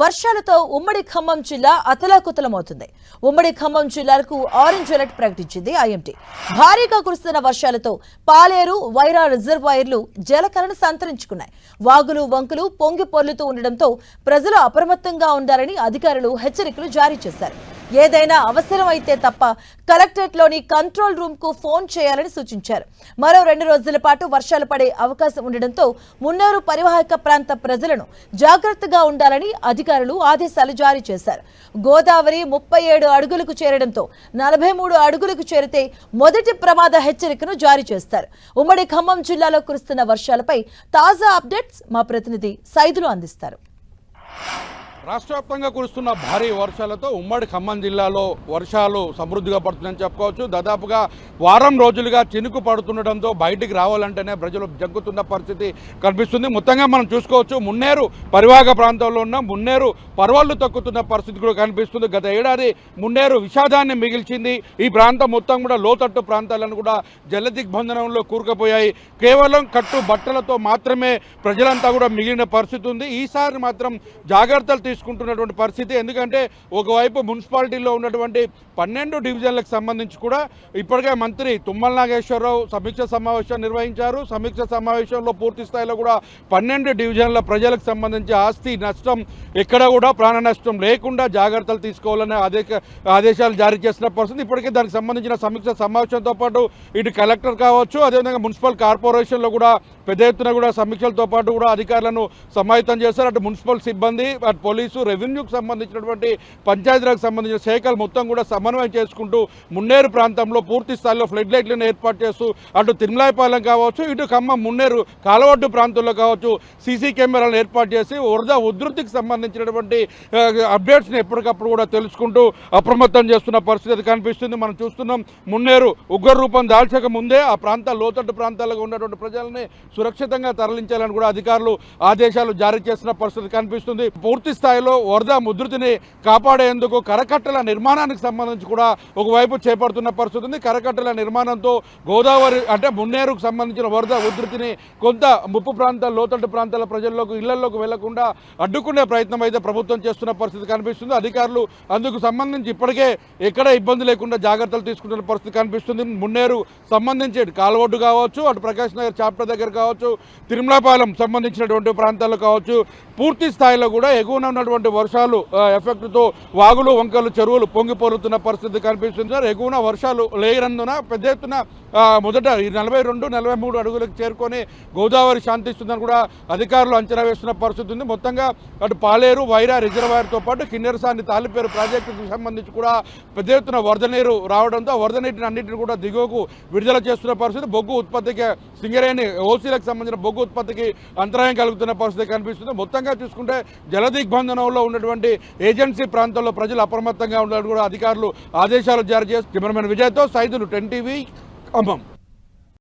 వర్షాలతో ఉమ్మడి ఖమ్మం జిల్లా అతలాకుతలమవుతుంది. ఉమ్మడి ఖమ్మం జిల్లాలకు ఆరెంజ్ అలర్ట్ ప్రకటించింది ఐఎంటీ. భారీగా కురుస్తున్న వర్షాలతో పాలేరు వైరా రిజర్వాయర్లు జలకరణ సంతరించుకున్నాయి. వాగులు వంకులు పొంగి పొర్లుతూ ఉండడంతో ప్రజలు అప్రమత్తంగా ఉండాలని అధికారులు హెచ్చరికలు జారీ చేశారు. ఏదైనా అవసరమైతే తప్ప కలెక్టరేట్లోని కంట్రోల్ రూమ్కు ఫోన్ చేయాలని సూచించారు. మరో రెండు రోజుల పాటు వర్షాలు పడే అవకాశం ఉండడంతో మున్నూరు పరివాహక ప్రాంత ప్రజలను జాగ్రత్తగా ఉండాలని అధికారులు ఆదేశాలు జారీ చేశారు. గోదావరి ముప్పై ఏడు అడుగులకు చేరడంతో నలభై మూడు అడుగులకు చేరితే మొదటి ప్రమాద హెచ్చరికను జారీ చేస్తారు. ఉమ్మడి ఖమ్మం జిల్లాలో కురుస్తున్న వర్షాలపై తాజా అప్డేట్స్ మా ప్రతినిధి సైదులు అందిస్తారు. రాష్ట్ర వ్యాప్తంగా కురుస్తున్న భారీ వర్షాలతో ఉమ్మడి ఖమ్మం జిల్లాలో వర్షాలు సమృద్ధిగా పడుతుందని చెప్పుకోవచ్చు. దాదాపుగా వారం రోజులుగా చినుకు పడుతుండడంతో బయటికి రావాలంటేనే ప్రజలు జగ్గుతున్న పరిస్థితి కనిపిస్తుంది. మొత్తంగా మనం చూసుకోవచ్చు మున్నేరు పరివాహక ప్రాంతంలో ఉన్న మున్నేరు పర్వాళ్ళు తక్కుతున్న పరిస్థితి కూడా కనిపిస్తుంది. గత ఏడాది మున్నేరు విషాదాన్ని మిగిల్చింది. ఈ ప్రాంతం మొత్తం కూడా లోతట్టు ప్రాంతాలను కూడా జల దిగ్బంధనంలో కూరుకుపోయాయి. కేవలం కట్టు బట్టలతో మాత్రమే ప్రజలంతా కూడా మిగిలిన పరిస్థితి ఉంది. ఈసారి మాత్రం జాగ్రత్తలు తీసుకుంటున్నటువంటి పరిస్థితి. ఎందుకంటే ఒకవైపు మున్సిపాలిటీలో ఉన్నటువంటి పన్నెండు డివిజన్లకు సంబంధించి కూడా ఇప్పటికే మంత్రి తుమ్మల నాగేశ్వరరావు సమీక్ష సమావేశం నిర్వహించారు. సమీక్ష సమావేశంలో పూర్తి స్థాయిలో కూడా పన్నెండు డివిజన్ల ప్రజలకు సంబంధించి ఆస్తి నష్టం ఎక్కడ కూడా ప్రాణ నష్టం లేకుండా జాగ్రత్తలు తీసుకోవాలనే ఆదేశ ఆదేశాలు జారీ చేసిన పరిస్థితి ఇప్పటికే దానికి సంబంధించిన సమీక్ష సమావేశంతో పాటు ఇటు కలెక్టర్ కావచ్చు అదేవిధంగా మున్సిపల్ కార్పొరేషన్లో కూడా పెద్ద ఎత్తున కూడా సమీక్షలతో పాటు కూడా అధికారులను సమాహితం చేశారు. అటు మున్సిపల్ సిబ్బంది అటు పోలీసు రెవెన్యూకి సంబంధించినటువంటి పంచాయతీలకు సంబంధించిన శాఖలు మొత్తం కూడా సమన్వయం చేసుకుంటూ మున్నేరు ప్రాంతంలో పూర్తి స్థాయిలో ఫ్లడ్ లైట్లను ఏర్పాటు చేస్తూ అటు తిరుమలాయపాలెం కావచ్చు ఇటు ఖమ్మం మున్నేరు కాలవడ్డు ప్రాంతంలో కావచ్చు సీసీ కెమెరాలను ఏర్పాటు చేసి వరద ఉధృతికి సంబంధించినటువంటి అప్డేట్స్ని ఎప్పటికప్పుడు కూడా తెలుసుకుంటూ అప్రమత్తం చేస్తున్న పరిస్థితి కనిపిస్తుంది. మనం చూస్తున్నాం మున్నేరు ఉగ్ర రూపం దాల్చక ముందే ఆ ప్రాంత లోతట్టు ప్రాంతాల్లో ఉన్నటువంటి ప్రజల్ని సురక్షితంగా తరలించాలని కూడా అధికారులు ఆదేశాలు జారీ చేసిన పరిస్థితి కనిపిస్తుంది. పూర్తి స్థాయి స్థాయిలో వరద ఉధృతిని కాపాడేందుకు కరకట్టల నిర్మాణానికి సంబంధించి కూడా ఒకవైపు చేపడుతున్న పరిస్థితి ఉంది. కరకట్టల నిర్మాణంతో గోదావరి అంటే మున్నేరుకు సంబంధించిన వరద ఉధృతిని కొంత ముప్పు ప్రాంతాల లోతట్టు ప్రాంతాల ప్రజల్లోకి ఇళ్ళలోకి వెళ్ళకుండా అడ్డుకునే ప్రయత్నం అయితే ప్రభుత్వం చేస్తున్న పరిస్థితి కనిపిస్తుంది. అధికారులు అందుకు సంబంధించి ఇప్పటికే ఎక్కడ ఇబ్బంది లేకుండా జాగ్రత్తలు తీసుకుంటున్న పరిస్థితి కనిపిస్తుంది. మున్నేరు సంబంధించి ఇటు కావచ్చు అటు ప్రకాష్ నగర్ చాప్టర్ దగ్గర కావచ్చు తిరుమలాపాలెం సంబంధించినటువంటి ప్రాంతాల్లో కావచ్చు పూర్తి స్థాయిలో కూడా ఎగువన ఉన్నటువంటి వర్షాలు ఎఫెక్ట్తో వాగులు వంకలు చెరువులు పొంగిపోలుతున్న పరిస్థితి కనిపిస్తుంది సార్. ఎగువన వర్షాలు లేనందున పెద్ద ఎత్తున మొదట ఈ నలభై రెండు నలభై మూడు అడుగులకు చేరుకొని గోదావరి శాంతిస్తుందని కూడా అధికారులు అంచనా వేస్తున్న పరిస్థితి ఉంది. మొత్తంగా అటు పాలేరు వైరా రిజర్వాయర్తో పాటు కిన్నెరసాని తాలిపేరు ప్రాజెక్టుకు సంబంధించి కూడా పెద్ద ఎత్తున వరద నీరు రావడంతో వరద నీటిని అన్నింటిని కూడా దిగువకు విడుదల చేస్తున్న పరిస్థితి. బొగ్గు ఉత్పత్తికి సింగరేణి ఓసీలకు సంబంధించిన బొగ్గు ఉత్పత్తికి అంతరాయం కలుగుతున్న పరిస్థితి కనిపిస్తుంది. మొత్తంగా చూసుకుంటే జలదిగ్బంధనంలో ఉన్నటువంటి ఏజెన్సీ ప్రాంతాల్లో ప్రజలు అప్రమత్తంగా ఉండాలని కూడా అధికారులు ఆదేశాలు జారీ చేసి కెమెరామెన్ విజయ్తో సైదులు టెన్ టీవీ ఖమ్మం